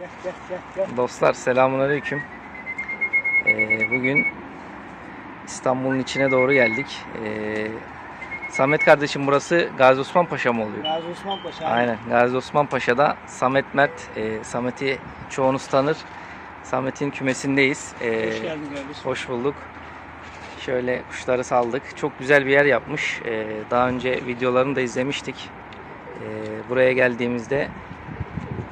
Gel gel gel gel. Dostlar selamünaleyküm. Ee, bugün İstanbul'un içine doğru geldik. Ee, Samet kardeşim burası Gazi Osman Paşa mı oluyor? Gazi Osman Paşa. Aynen Gazi Osman Paşa'da Samet Mert. Ee, Samet'i çoğunuz tanır. Samet'in kümesindeyiz. Ee, Hoş geldin kardeşim. Hoş bulduk. Şöyle kuşları saldık. Çok güzel bir yer yapmış. Ee, daha önce videolarını da izlemiştik. Ee, buraya geldiğimizde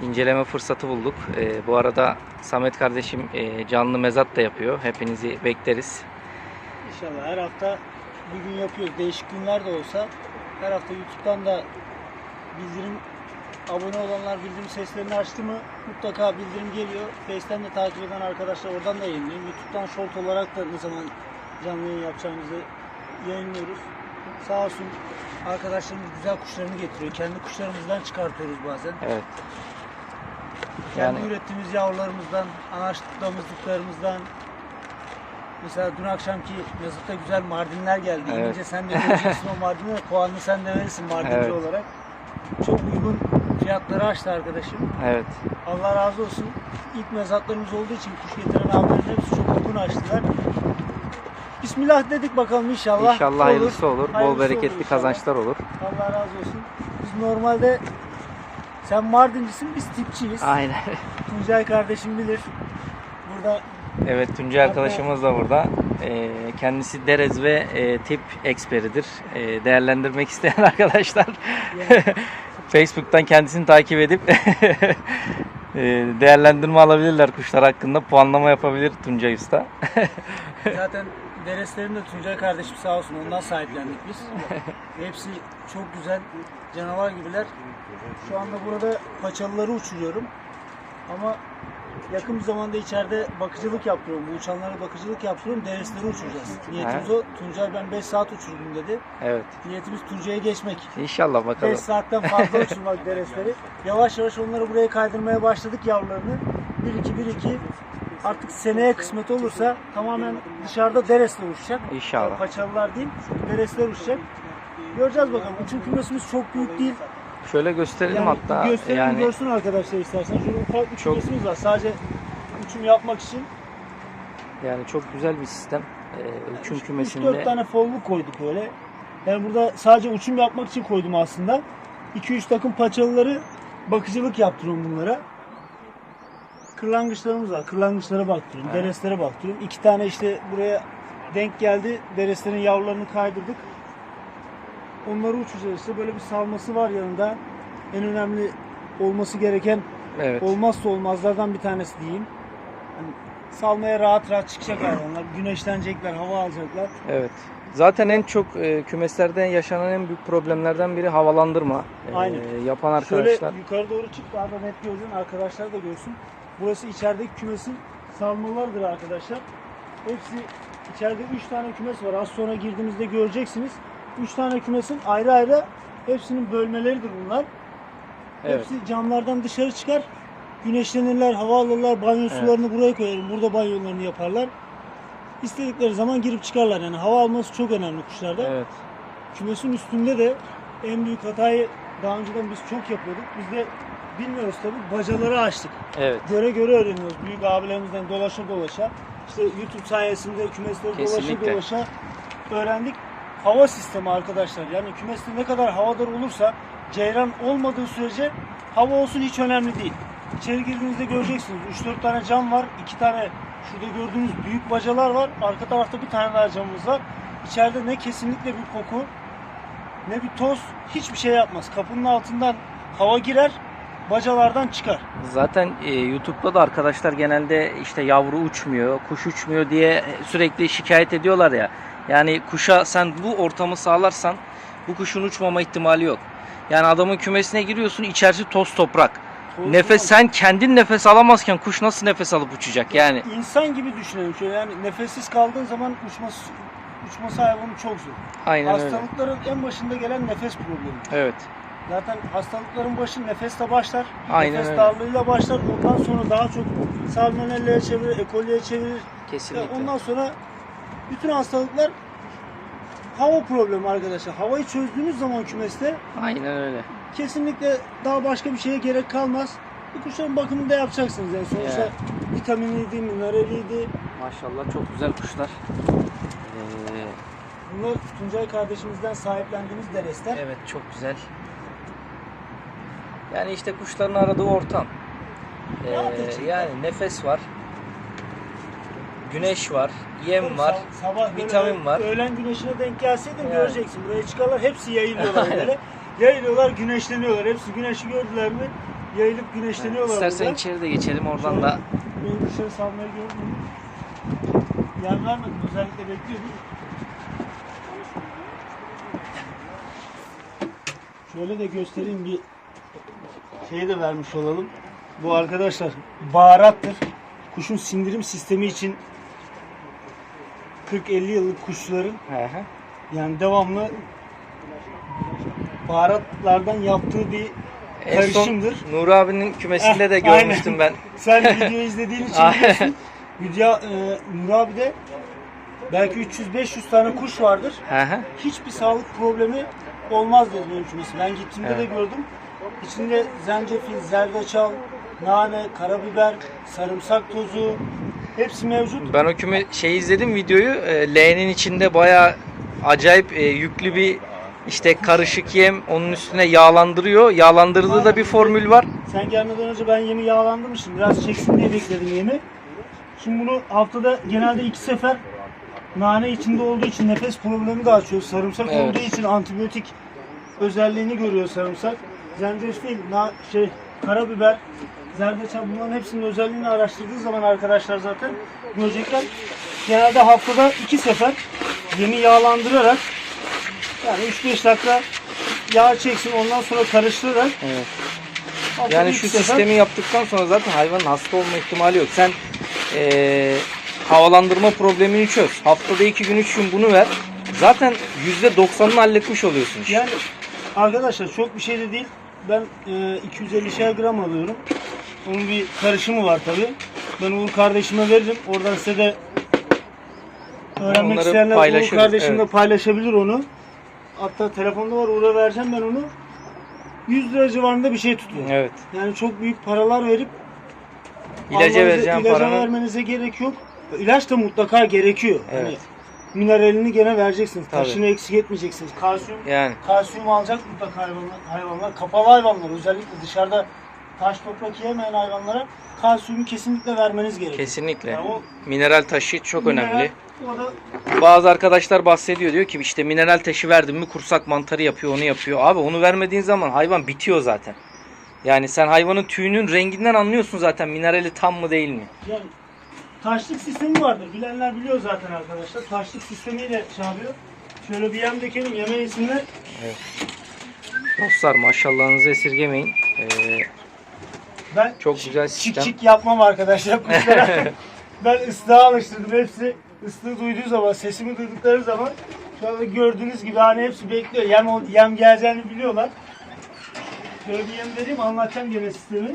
inceleme fırsatı bulduk. Ee, bu arada Samet kardeşim e, canlı mezat da yapıyor. Hepinizi bekleriz. İnşallah her hafta bir gün yapıyoruz. Değişik günler de olsa her hafta YouTube'dan da bildirim abone olanlar bildirim seslerini açtı mı mutlaka bildirim geliyor. Face'ten de takip eden arkadaşlar oradan da yayınlıyor. YouTube'dan short olarak da ne zaman canlı yayın yapacağımızı yayınlıyoruz. Sağ olsun arkadaşlarımız güzel kuşlarını getiriyor. Kendi kuşlarımızdan çıkartıyoruz bazen. Evet. Kendi Yani- ürettiğimiz yavrularımızdan, anaç damızlıklarımızdan. Mesela dün akşamki Mesut'ta güzel Mardinler geldi. Evet. İnince sen de göreceksin o Mardin'e. Puanını sen de verirsin Mardinci Evet. olarak. Çok uygun fiyatları açtı arkadaşım. Evet. Allah razı olsun. İlk mezatlarımız olduğu için kuş getiren abilerin hepsi çok uygun açtılar. Bismillah dedik bakalım inşallah. İnşallah hayırlısı olur. Bol Hayırlısı bereketli olur inşallah. kazançlar olur. Allah razı olsun. Biz normalde sen Mardincisin biz tipçiyiz. Aynen. Tuncay kardeşim bilir. Burada Evet Tuncay arkadaşımız da burada. Ee, kendisi derez ve e, tip eksperidir. Ee, değerlendirmek isteyen arkadaşlar yani Facebook'tan kendisini takip edip e, değerlendirme alabilirler kuşlar hakkında. Puanlama yapabilir Tuncay Usta. zaten dereslerin de Tuncay kardeşim sağ olsun ondan sahiplendik biz. Hepsi çok güzel canavar gibiler. Şu anda burada paçalıları uçuruyorum. Ama yakın bir zamanda içeride bakıcılık yapıyorum. Bu uçanlara bakıcılık yapıyorum. Deresleri uçuracağız. Niyetimiz He. o. Tuncay ben 5 saat uçurdum dedi. Evet. Niyetimiz Tuncay'a geçmek. İnşallah 5 bakalım. saatten fazla uçurmak deresleri. Yavaş yavaş onları buraya kaydırmaya başladık yavrularını. 1-2 1-2 artık seneye kısmet olursa tamamen dışarıda deresle uçacak. İnşallah. Paçalılar değil, deresler uçacak. Göreceğiz bakalım. Uçum kümesimiz çok büyük değil. Şöyle gösterelim Yani hatta gösterelim yani görsün arkadaşlar istersen. Şurada ufak bir Çok- kümesimiz var. Sadece uçum yapmak için. yani çok güzel bir sistem. Ee, uçum 3-4 kümesinde tane folluk koyduk öyle. Yani burada sadece uçum yapmak için koydum aslında. 2-3 takım paçalıları bakıcılık yaptırıyorum bunlara. Kırlangıçlarımız var. Kırlangıçlara baktırıyorum. Evet. Dereslere baktırıyorum. İki tane işte buraya denk geldi. Dereslerin yavrularını kaydırdık. Onları uçacağız işte. Böyle bir salması var yanında. En önemli olması gereken evet. olmazsa olmazlardan bir tanesi diyeyim. Hani salmaya rahat rahat çıkacak hayvanlar. Güneşlenecekler, hava alacaklar. Evet. Zaten en çok e, kümeslerde yaşanan en büyük problemlerden biri havalandırma. Ee, Aynen. yapan arkadaşlar. Şöyle yukarı doğru çık daha da net görsün arkadaşlar da görsün. Burası içerideki kümesin salmalarıdır arkadaşlar. Hepsi içeride 3 tane kümes var. Az sonra girdiğimizde göreceksiniz. 3 tane kümesin ayrı ayrı hepsinin bölmeleridir bunlar. Evet. Hepsi camlardan dışarı çıkar. Güneşlenirler, hava alırlar, banyo Evet. sularını buraya koyarım. Burada banyolarını yaparlar. İstedikleri zaman girip çıkarlar. Yani hava alması çok önemli kuşlarda. Evet. Kümesin üstünde de en büyük hatayı daha önceden biz çok yapıyorduk. Biz de bilmiyoruz tabii bacaları açtık. Evet. Göre göre öğreniyoruz. Büyük abilerimizden dolaşa dolaşa. İşte YouTube sayesinde kümesleri dolaşa Kesinlikle. dolaşa öğrendik. Hava sistemi arkadaşlar. Yani kümeste ne kadar havadar olursa ceyran olmadığı sürece hava olsun hiç önemli değil. İçeri girdiğinizde göreceksiniz. 3-4 tane cam var. 2 tane şurada gördüğünüz büyük bacalar var. Arka tarafta bir tane daha camımız var. İçeride ne kesinlikle bir koku ne bir toz hiçbir şey yapmaz. Kapının altından hava girer, bacalardan çıkar. Zaten e, YouTube'da da arkadaşlar genelde işte yavru uçmuyor, kuş uçmuyor diye sürekli şikayet ediyorlar ya. Yani kuşa sen bu ortamı sağlarsan bu kuşun uçmama ihtimali yok. Yani adamın kümesine giriyorsun içerisi toz toprak. Toz Nefes sen kendin nefes alamazken kuş nasıl nefes alıp uçacak yani? İnsan gibi düşünelim şöyle yani nefessiz kaldığın zaman uçması uçması hayvanın çok zor. Aynen öyle. Hastalıkların en başında gelen nefes problemi. Evet. Zaten hastalıkların başı nefesle başlar. Aynen Nefes öyle. darlığıyla başlar. Ondan sonra daha çok salmonella'ya çevirir, ekoliye çevirir. Ve Kesinlikle. ondan sonra bütün hastalıklar hava problemi arkadaşlar. Havayı çözdüğünüz zaman kümeste Aynen öyle. kesinlikle daha başka bir şeye gerek kalmaz. Bu kuşların bakımını da yapacaksınız yani sonuçta Evet. vitaminiydi, mineraliydi. Maşallah çok güzel kuşlar. Ee, Bunlar Tuncay kardeşimizden sahiplendiğimiz deresler. evet çok güzel. Yani işte kuşların aradığı ortam. Ee, yani nefes var. Güneş var, yem var. Sa- Sabah böyle vitamin var. Öğlen güneşine denk gelseydin Yani. göreceksin. Buraya çıkarlar hepsi yayılıyorlar böyle. Yayılıyorlar, güneşleniyorlar. Hepsi güneşi gördüler mi yayılıp güneşleniyorlar İstersen burada. içeri de geçelim oradan Şöyle da. Beni dışarı salmayı gördün mü? Yer vermedim. Özellikle bekliyordum. Şöyle de göstereyim bir şey de vermiş olalım. Bu arkadaşlar baharattır. Kuşun sindirim sistemi için 40-50 yıllık kuşların yani devamlı baharatlardan yaptığı bir En son karışımdır. Nur abinin kümesinde de aynen. görmüştüm ben. Sen videoyu izlediğin için Aynen. biliyorsun. Video e, Nur abi de belki 300-500 tane kuş vardır. Hı hı. Hiçbir sağlık problemi olmaz dedi benim kümesi. Ben gittiğimde de Evet. gördüm. İçinde zencefil, zerdeçal, nane, karabiber, sarımsak tozu hepsi mevcut. Ben o küme şey izledim videoyu. E, leğenin içinde bayağı acayip e, yüklü bir işte karışık yem onun üstüne yağlandırıyor. Yağlandırdığı da bir formül var. Sen gelmeden önce ben yemi yağlandırmıştım. Biraz çeksin diye bekledim yemi. Şimdi bunu haftada genelde iki sefer nane içinde olduğu için nefes problemi de açıyor. Sarımsak Evet. olduğu için antibiyotik özelliğini görüyor sarımsak. Zencefil, na, şey, karabiber, zerdeçal bunların hepsinin özelliğini araştırdığı zaman arkadaşlar zaten görecekler. Genelde haftada iki sefer yemi yağlandırarak yani 3-5 dakika yağ çeksin ondan sonra karıştırarak Evet. Yani şu sefer- sistemi yaptıktan sonra zaten hayvanın hasta olma ihtimali yok. Sen e, havalandırma problemini çöz. Haftada iki gün üç gün bunu ver. Zaten %90'ını halletmiş oluyorsun. işte. Yani arkadaşlar çok bir şey de değil. Ben e, 250'şer gram alıyorum. Onun bir karışımı var tabi. Ben Uğur kardeşime veririm. Oradan size de öğrenmek Onları isteyenler Uğur paylaşırız, kardeşim de evet. paylaşabilir onu. Hatta telefonda var Uğur'a vereceğim ben onu. 100 lira civarında bir şey tutuyor. Evet. Yani çok büyük paralar verip İlaca vereceğim ilaca paranın vermenize gerek yok. İlaç da mutlaka gerekiyor. Evet. Hani mineralini gene vereceksiniz. Tabii. Taşını eksik etmeyeceksiniz. Kalsiyum yani. Kalsiyum alacak mutlaka hayvanlar, hayvanlar. Kapalı hayvanlar özellikle dışarıda taş toprak yemeyen hayvanlara kalsiyumu kesinlikle vermeniz gerekiyor. Kesinlikle. Yani o Mineral taşı çok mineral, önemli. Da Bazı arkadaşlar bahsediyor diyor ki işte mineral taşı verdim mi kursak mantarı yapıyor onu yapıyor. Abi onu vermediğin zaman hayvan bitiyor zaten. Yani sen hayvanın tüyünün renginden anlıyorsun zaten minerali tam mı değil mi? yani taşlık sistemi vardır. Bilenler biliyor zaten arkadaşlar. Taşlık sistemiyle şey yapıyor. Şöyle bir yem dökelim yeme yesinler. Dostlar maşallahınızı esirgemeyin. Ee, Ben çok güzel çik sistem. çik yapmam arkadaşlar kuşlara. ben ıslığa alıştırdım. Hepsi ıslığı duyduğu zaman, sesimi duydukları zaman şu anda gördüğünüz gibi hani hepsi bekliyor. Yem, yem geleceğini biliyorlar. Şöyle bir yem vereyim anlatacağım gene sistemi.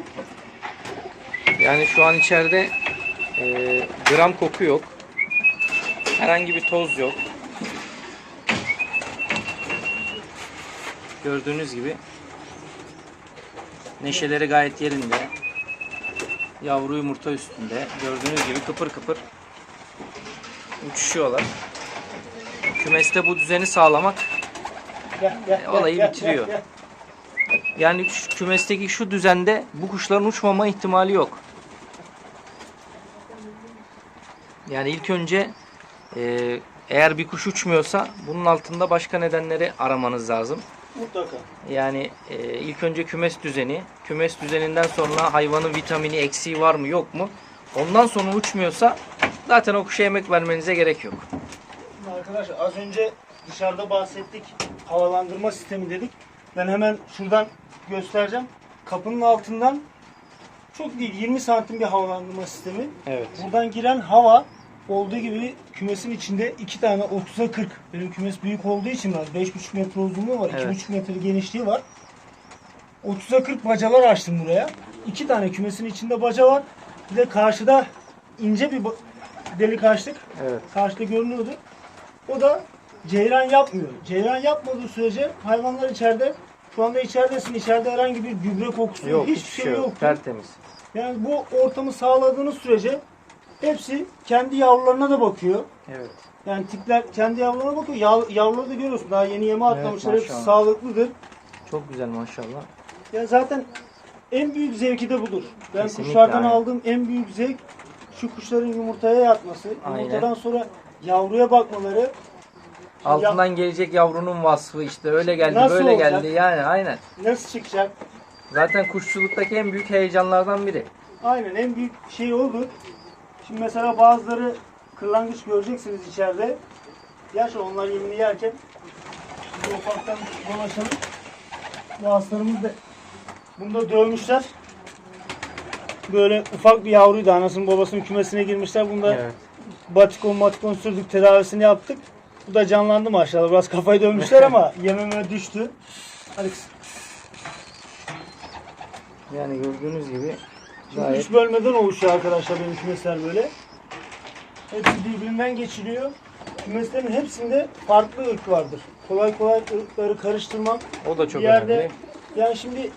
Yani şu an içeride e, gram koku yok. Herhangi bir toz yok. Gördüğünüz gibi neşeleri gayet yerinde. Yavru yumurta üstünde. Gördüğünüz gibi kıpır kıpır uçuşuyorlar. Kümeste bu düzeni sağlamak Gel, gel, gel, Olayı gel, bitiriyor. gel, gel. yani şu kümesteki şu düzende bu kuşların uçmama ihtimali yok. Yani ilk önce e, eğer bir kuş uçmuyorsa bunun altında başka nedenleri aramanız lazım. Mutlaka. Yani e, ilk önce kümes düzeni, kümes düzeninden sonra hayvanın vitamini eksiği var mı yok mu? Ondan sonra uçmuyorsa zaten o kuşa yemek vermenize gerek yok. Arkadaşlar az önce dışarıda bahsettik. Havalandırma sistemi dedik. Ben hemen şuradan göstereceğim. Kapının altından çok değil 20 santim bir havalandırma sistemi. Evet. Buradan giren hava olduğu gibi kümesin içinde iki tane 30'a 40. Benim kümes büyük olduğu için var. 5,5 metre uzunluğu var. Evet. 2,5 metre genişliği var. 30'a 40 bacalar açtım buraya. İki tane kümesin içinde baca var. Bir de karşıda ince bir delik açtık. Evet. Karşıda görünüyordu. O da ceyran yapmıyor. Ceyran yapmadığı sürece hayvanlar içeride Şu anda içeridesin. İçeride herhangi bir gübre kokusu yok. Yok Hiçbir şey yok. Tertemiz. Yani bu ortamı sağladığınız sürece hepsi kendi yavrularına da bakıyor. Evet. Yani tipler kendi yavrularına bakıyor. Yav, yavruları da görüyorsun. Daha yeni yeme atlamışlar. Hepsi maşallah. sağlıklıdır. Çok güzel maşallah. Ya zaten en büyük zevki de budur. Ben Kesinlikle, kuşlardan aynen. aldığım en büyük zevk şu kuşların yumurtaya yatması. Aynen. Yumurtadan sonra yavruya bakmaları. Altından gelecek yavrunun vasfı işte öyle geldi Nasıl böyle olacak? geldi yani aynen. Nasıl çıkacak? Zaten kuşçuluktaki en büyük heyecanlardan biri. Aynen en büyük şey olur. Şimdi mesela bazıları kırlangıç göreceksiniz içeride. Gerçi onlar yemini yerken şimdi ufaktan dolaşalım. Bu aslanımız da bunu da dövmüşler. Böyle ufak bir yavruydu. Anasının babasının kümesine girmişler. Bunda Evet. batikon matikon sürdük tedavisini yaptık. Bu da canlandı maşallah. Biraz kafayı dönmüşler ama yememe düştü. Hadi kız. Yani gördüğünüz gibi Şimdi gayet üç bölmeden oluşuyor arkadaşlar benim kümesler böyle. Hepsi birbirinden geçiliyor. Kümeslerin hepsinde farklı ırk vardır. Kolay kolay ırkları karıştırmam. o da çok bir yerde önemli. yani şimdi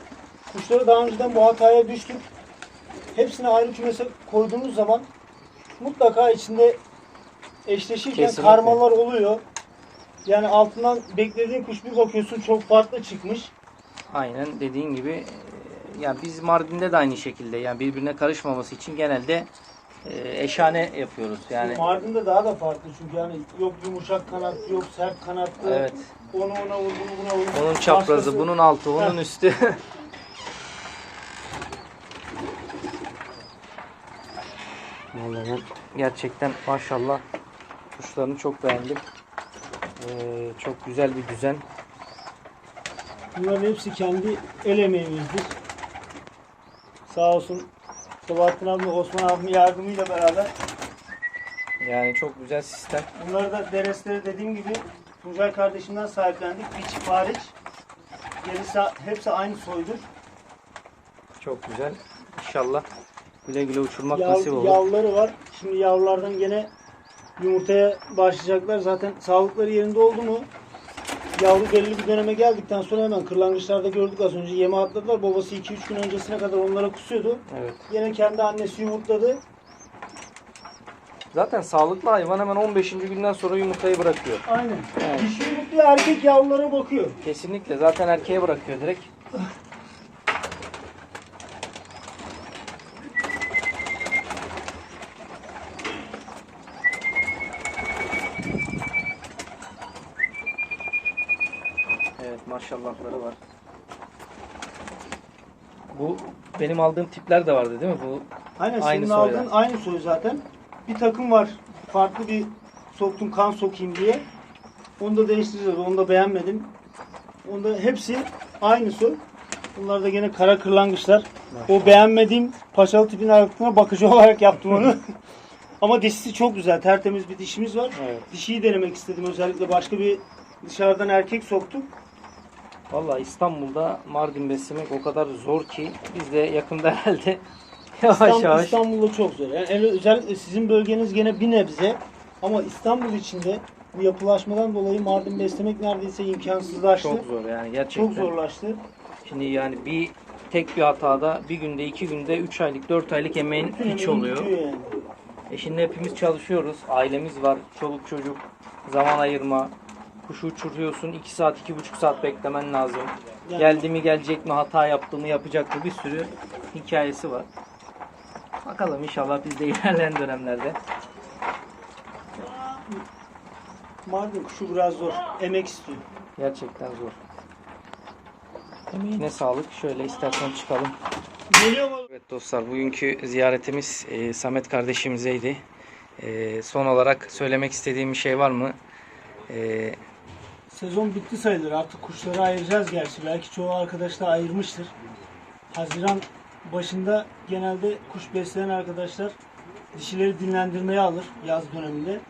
kuşları daha önceden bu hataya düştük. Hepsini ayrı kümese koyduğumuz zaman mutlaka içinde eşleşirken Kesinlikle. karmalar oluyor. Yani altından beklediğin kuş bir bakıyorsun çok farklı çıkmış. Aynen dediğin gibi yani biz Mardin'de de aynı şekilde yani birbirine karışmaması için genelde e, eşane yapıyoruz. Yani Mardin'de daha da farklı çünkü yani yok yumuşak kanatlı yok sert kanatlı. evet. Onu ona vur, bunu buna vur. Onun çaprazı, Başkası- bunun altı, onun üstü. Vallahi gerçekten maşallah kuşlarını çok beğendim. Ee, çok güzel bir düzen. Bunların hepsi kendi el emeğimizdir. Sağ olsun Sabahattin abi, Osman abimin yardımıyla beraber. Yani çok güzel sistem. Bunları da deresleri dediğim gibi Tuncay kardeşimden sahiplendik. Bir çift hariç. Gerisi hepsi aynı soydur. Çok güzel. İnşallah güle güle uçurmak Yav, nasip olur. yavruları var. Şimdi yavrulardan gene yumurtaya başlayacaklar. Zaten sağlıkları yerinde oldu mu yavru belirli bir döneme geldikten sonra hemen kırlangıçlarda gördük az önce yeme atladılar. Babası 2-3 gün öncesine kadar onlara kusuyordu. Evet. Yine kendi annesi yumurtladı. Zaten sağlıklı hayvan hemen 15. günden sonra yumurtayı bırakıyor. Aynen. Evet. Dişi yumurtluyor erkek yavrulara bakıyor. Kesinlikle zaten erkeğe bırakıyor direkt. Evet maşallahları var. Bu benim aldığım tipler de vardı değil mi? Bu Aynen Aynı senin soydan. aldığın aynı soy zaten. Bir takım var. Farklı bir soktum kan sokayım diye. Onu da değiştireceğiz. Onu da beğenmedim. Onda hepsi aynı soy. Bunlar da gene kara kırlangıçlar. O beğenmediğim paçalı tipin altına bakıcı olarak yaptım onu. Ama dişisi çok güzel. Tertemiz bir dişimiz var. Evet. Dişiyi denemek istedim. Özellikle başka bir dışarıdan erkek soktum. Vallahi İstanbul'da Mardin beslemek o kadar zor ki biz de yakında herhalde yavaş İstanbul, yavaş İstanbul'da çok zor. Yani en- özellikle sizin bölgeniz gene bir nebze ama İstanbul içinde bu yapılaşmadan dolayı Mardin beslemek neredeyse imkansızlaştı. çok zor yani gerçekten. Çok zorlaştı. Şimdi yani bir tek bir hatada bir günde iki günde 3 aylık 4 aylık emeğin Bütün hiç oluyor. yani. E şimdi hepimiz çalışıyoruz. Ailemiz var. Çoluk çocuk. Zaman ayırma. Kuşu uçuruyorsun. 2 saat, 2,5 saat beklemen lazım. Geldi mi gelecek mi, hata yaptı mı yapacak mı bir sürü hikayesi var. Bakalım inşallah biz de ilerleyen dönemlerde. Mardin kuşu biraz zor. Emek istiyor. Gerçekten zor. Emeğine sağlık. Şöyle istersen çıkalım. Geliyor mu? Evet dostlar bugünkü ziyaretimiz e, Samet kardeşimizeydi. E, son olarak söylemek istediğim bir şey var mı? E, Sezon bitti sayılır. Artık kuşları ayıracağız gerçi. Belki çoğu arkadaş da ayırmıştır. Haziran başında genelde kuş besleyen arkadaşlar dişileri dinlendirmeye alır yaz döneminde.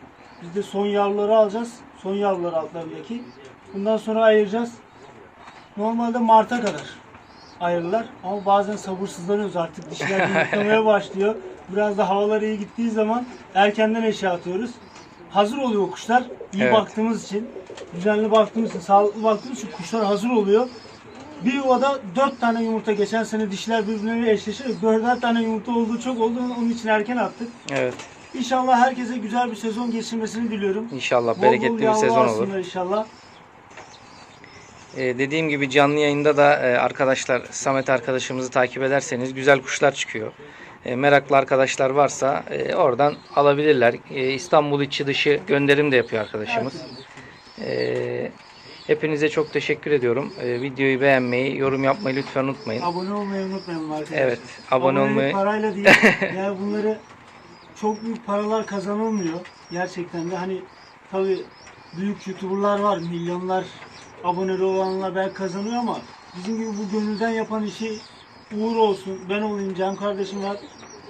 Biz de son yavruları alacağız. Son yavruları altlarındaki. Bundan sonra ayıracağız. Normalde Mart'a kadar ayırırlar. Ama bazen sabırsızlanıyoruz artık. Dişiler yumurtlamaya başlıyor. Biraz da havalar iyi gittiği zaman erkenden eşe atıyoruz. Hazır oluyor kuşlar. İyi Evet. baktığımız için, düzenli baktığımız için, sağlıklı baktığımız için kuşlar hazır oluyor. Bir yuvada dört tane yumurta geçen sene dişler birbirine eşleşiyor. Dörder tane yumurta olduğu çok oldu. Onun için erken attık. Evet. İnşallah herkese güzel bir sezon geçirmesini diliyorum. İnşallah Bol bereketli bol bir sezon olur. inşallah. Ee, dediğim gibi canlı yayında da e, arkadaşlar Samet arkadaşımızı takip ederseniz güzel kuşlar çıkıyor. E, meraklı arkadaşlar varsa e, oradan alabilirler. E, İstanbul içi dışı gönderim de yapıyor arkadaşımız. E, hepinize çok teşekkür ediyorum. E, videoyu beğenmeyi, yorum yapmayı lütfen unutmayın. Abone olmayı unutmayın arkadaşlar. Evet, abone Abonelik olmayı parayla değil. yani bunları çok büyük paralar kazanılmıyor. Gerçekten de hani tabi büyük youtuberlar var. Milyonlar aboneli olanlar belki kazanıyor ama bizim gibi bu gönülden yapan işi Uğur olsun, ben olayım, Cem kardeşim var.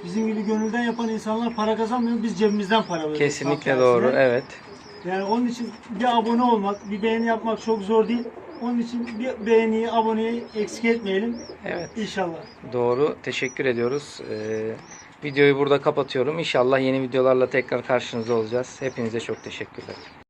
Bizim gibi gönülden yapan insanlar para kazanmıyor. Biz cebimizden para veriyoruz. kesinlikle doğru. Evet. Yani onun için bir abone olmak, bir beğeni yapmak çok zor değil. Onun için bir beğeniyi, aboneyi eksik etmeyelim. Evet. İnşallah. Doğru. Teşekkür ediyoruz. Ee, videoyu burada kapatıyorum. İnşallah yeni videolarla tekrar karşınızda olacağız. Hepinize çok teşekkürler.